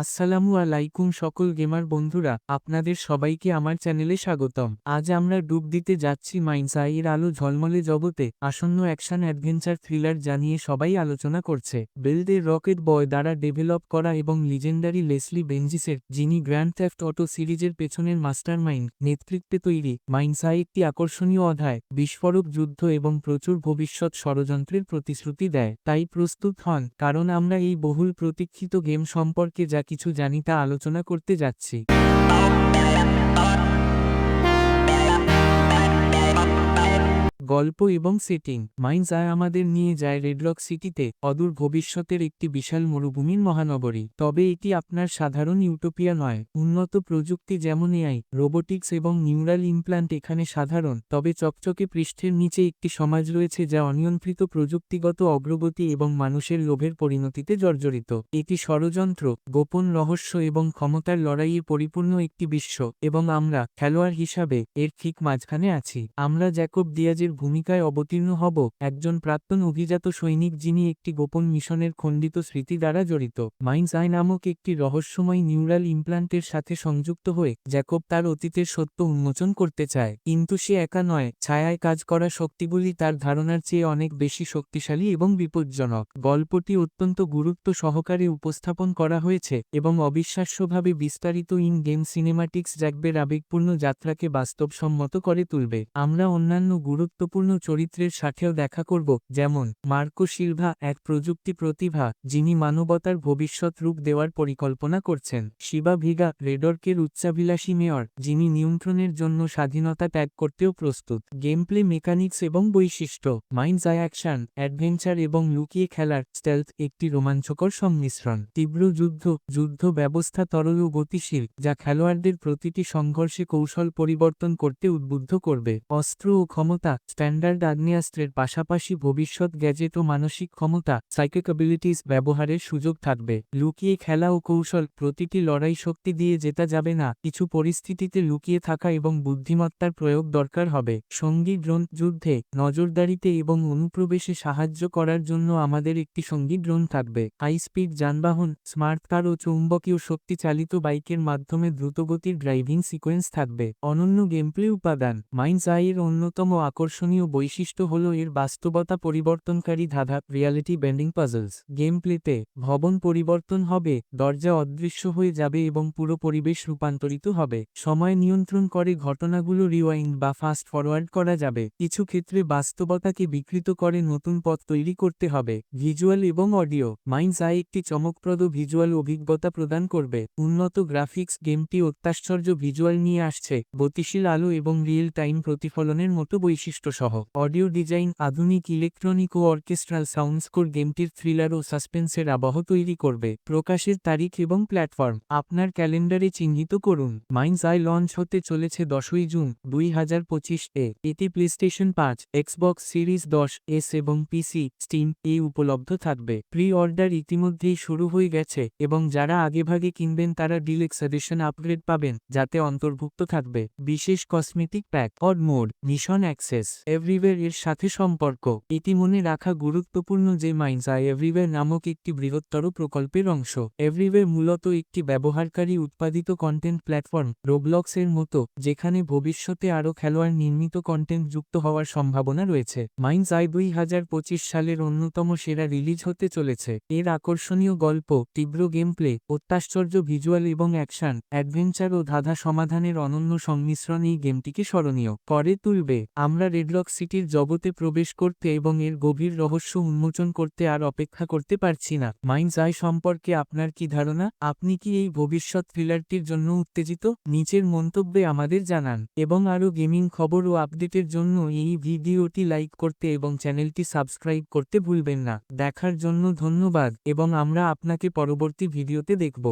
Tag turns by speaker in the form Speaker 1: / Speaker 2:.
Speaker 1: আসসালামু আলাইকুম সকল গেমার বন্ধুরা, আপনাদের সবাইকে আমার চ্যানেলে স্বাগতম। আজ আমরা ডুব দিতে যাচ্ছি মাইনসাইয়ের আলো ঝলমলে জগতে, আসন্ন অ্যাকশন অ্যাডভেঞ্চার থ্রিলার জানিয়ে সবাই আলোচনা করছে। বেলদের রকেট বয় দ্বারা ডেভেলপ করা এবং লিজেন্ডারি লেসলি বেঞ্জিসের, যিনি গ্র্যান্ড থ্যাফট অটো সিরিজের পেছনের মাস্টারমাইন্ড, নেতৃত্বে তৈরি, মাইনসাই একটি আকর্ষণীয় অধ্যায়, বিস্ফোরক যুদ্ধ এবং প্রচুর ভবিষ্যৎ ষড়যন্ত্রের প্রতিশ্রুতি দেয়। তাই প্রস্তুত হন, কারণ আমরা এই বহুল প্রতীক্ষিত গেম সম্পর্কে যা কিছু জানি তা আলোচনা করতে যাচ্ছি। গল্প এবং সেটিং মাইন্স আয় আমাদের নিয়ে যায় রেডরক সিটিতে অদূর ভবিষ্যতের একটি বিশাল মরুভূমির মহানগরী। তবে এটি আপনার সাধারণ ইউটোপিয়া নয়। উন্নত প্রযুক্তি যেমন এআই রোবোটিক্স এবং নিউরাল ইমপ্ল্যান্ট এখানে সাধারণ, তবে চকচকে পৃষ্ঠের নিচে একটি সমাজ রয়েছে যা অনিয়ন্ত্রিত প্রযুক্তিগত অগ্রগতি এবং মানুষের লোভের পরিণতিতে জর্জরিত। এটি ষড়যন্ত্র, গোপন রহস্য এবং ক্ষমতার লড়াইয়ে পরিপূর্ণ একটি বিশ্ব, এবং আমরা, খেলোয়াড় হিসাবে, এর ঠিক মাঝখানে আছি। আমরা জ্যাকব দিয়াজের ভূমিকায় অবতীর্ণ হব একজন প্রাক্তন অভিজাত সৈনিক যিনি একটি গোপন মিশনের খণ্ডিত স্মৃতি দ্বারা জড়িত। মাইন্স আই নামক একটি রহস্যময় নিউরাল ইমপ্লান্টের সাথে সংযুক্ত হয়ে জ্যাকব তার অতীতের সত্য উন্মোচন করতে চায়। কিন্তু সে একা নয়, ছায়ায় কাজ করা শক্তিগুলি তার ধারণার চেয়ে অনেক বেশি শক্তিশালী এবং বিপজ্জনক। গল্পটি অত্যন্ত গুরুত্ব সহকারে উপস্থাপন করা হয়েছে এবং অবিশ্বাস্যভাবে বিস্তারিত ইন গেম সিনেমাটিক্স জ্যাকবের আবেগপূর্ণ যাত্রাকে বাস্তবসম্মত করে তুলবে। আমরা অন্যান্য গুরুত্বপূর্ণ চরিত্রের সাথেও দেখা করব, যেমন মার্কো সিলভা এক প্রযুক্তি প্রতিভা, যিনি মানবতার ভবিষ্যৎ রূপ দেওয়ার পরিকল্পনা করছেন। শিবা ভিগা, রেডর্কের উচ্চাভিলাষী মেয়র, যিনি নিয়ন্ত্রণের জন্য স্বাধীনতা ত্যাগ করতেও প্রস্তুত। গেমপ্লে মেকানিক্স এবং বৈশিষ্ট্য, মাইন্ডস আই অ্যাকশন, অ্যাডভেঞ্চার এবং লুকিয়ে খেলার স্টেলথ একটি রোমাঞ্চকর সংমিশ্রণ। তীব্র যুদ্ধ যুদ্ধ ব্যবস্থা তরল ও গতিশীল, যা খেলোয়াড়দের প্রতিটি সংঘর্ষে কৌশল পরিবর্তন করতে উদ্বুদ্ধ করবে। অস্ত্র ও ক্ষমতা স্ট্যান্ডার্ড আগ্নেয়াস্ত্রের পাশাপাশি ভবিষ্যৎ গ্যাজেট ও মানসিক ক্ষমতা সাইকিক অ্যাবিলিটিস ব্যবহারের সুযোগ থাকবে। লুকিয়ে খেলা ও কৌশল, প্রতিটি লড়াই শক্তি দিয়ে জেতা যাবে না। কিছু পরিস্থিতিতে লুকিয়ে থাকা এবং বুদ্ধিমত্তার প্রয়োগ দরকার হবে। সঙ্গী ড্রোন যুদ্ধে নজরদারিতে এবং অনুপ্রবেশে সাহায্য করার জন্য আমাদের একটি সঙ্গী ড্রোন থাকবে। হাই স্পিড যানবাহন, স্মার্ট কার ও চৌম্বকীয় শক্তি চালিত বাইকের মাধ্যমে দ্রুতগতির ড্রাইভিং সিকোয়েন্স থাকবে। অনন্য গেমপ্লে উপাদান মাইন্স আইয়ের অন্যতম আকর্ষণীয় বৈশিষ্ট্য হল এর বাস্তবতা পরিবর্তনকারী ধাঁধা রিয়ালিটি বেন্ডিং পাজলস গেম প্লেতে ভবন পরিবর্তন হবে, দরজা অদৃশ্য হয়ে যাবে এবং পুরো পরিবেশ রূপান্তরিত হবে। সময় নিয়ন্ত্রণ করে ঘটনাগুলো রিওয়াইন্ড বা ফাস্ট ফরওয়ার্ড করা যাবে। কিছু ক্ষেত্রে বাস্তবতাকে বিকৃত করে নতুন পথ তৈরি করতে হবে। ভিজুয়াল এবং অডিও মাইন্স আই একটি চমকপ্রদ ভিজুয়াল অভিজ্ঞতা প্রদান করবে। উন্নত গ্রাফিক্স গেমটি অত্যাশ্চর্য ভিজুয়াল নিয়ে আসছে। গতিশীল আলো এবং রিয়েল টাইম প্রতিফলনের মতো বৈশিষ্ট্য সহ। অডিও ডিজাইন, আধুনিক ইলেকট্রনিক ও অর্কেস্ট্রাল সাউন্ডস্কোর গেমটির থ্রিলার ও সাসপেন্সের আবহ তৈরি করবে প্রকাশের তারিখ এবং প্ল্যাটফর্ম। আপনার ক্যালেন্ডারে চিহ্নিত করুন। মাইন্স আই লঞ্চ হতে চলেছে দশই জুন, দুই হাজার পঁচিশ এ। এটি প্লেস্টেশন পাঁচ এক্সবক্স সিরিজ দশ এস এবং পিসি স্টিম এ উপলব্ধ থাকবে। প্রি অর্ডার ইতিমধ্যেই শুরু হয়ে গেছে এবং যারা আগেভাগে কিনবেন তারা ডিলেক্স এডিশন আপগ্রেড পাবেন, যাতে অন্তর্ভুক্ত থাকবে। বিশেষ cosmetic pack, odd mode mission access এভরিওয়ের এর সাথে সম্পর্ক। এটি মনে রাখা গুরুত্বপূর্ণ যে মাইন্স আই এভরিওয়ের নামক একটি বৃহত্তর প্রকল্পের অংশ। এভরিওয়ের মূলত একটি ব্যবহারকারী উৎপাদিত কন্টেন্ট প্ল্যাটফর্ম রোবলক্স এর মতো, যেখানে ভবিষ্যতে আরও খেলোয়াড় নির্মিত কন্টেন্ট যুক্ত হওয়ার সম্ভাবনা রয়েছে। মাইন্স আই দুই হাজার পঁচিশ সালের অন্যতম সেরা রিলিজ হতে চলেছে। এর আকর্ষণীয় গল্প, তীব্র গেম প্লে অত্যাশ্চর্য ভিজুয়াল এবং অ্যাকশন অ্যাডভেঞ্চার ও ধাঁধা সমাধানের অনন্য সংমিশ্রণ এই গেমটিকে স্মরণীয়। করে তুলবে, আমরা রেডলক সিটির জগতে প্রবেশ করতে এবং এর গভীর রহস্য উন্মোচন করতে আর অপেক্ষা করতে পারছি না। মাইন্স আই সম্পর্কে আপনার কি ধারণা? আপনি কি এই ভবিষ্যৎ থ্রিলারটির জন্য উত্তেজিত? নিচের মন্তব্যে আমাদের জানান এবং আরও গেমিং খবর ও আপডেটের জন্য এই ভিডিওটি লাইক করতে এবং চ্যানেলটি সাবস্ক্রাইব করতে ভুলবেন না। দেখার জন্য ধন্যবাদ এবং আমরা আপনাকে পরবর্তী ভিডিওতে দেখব।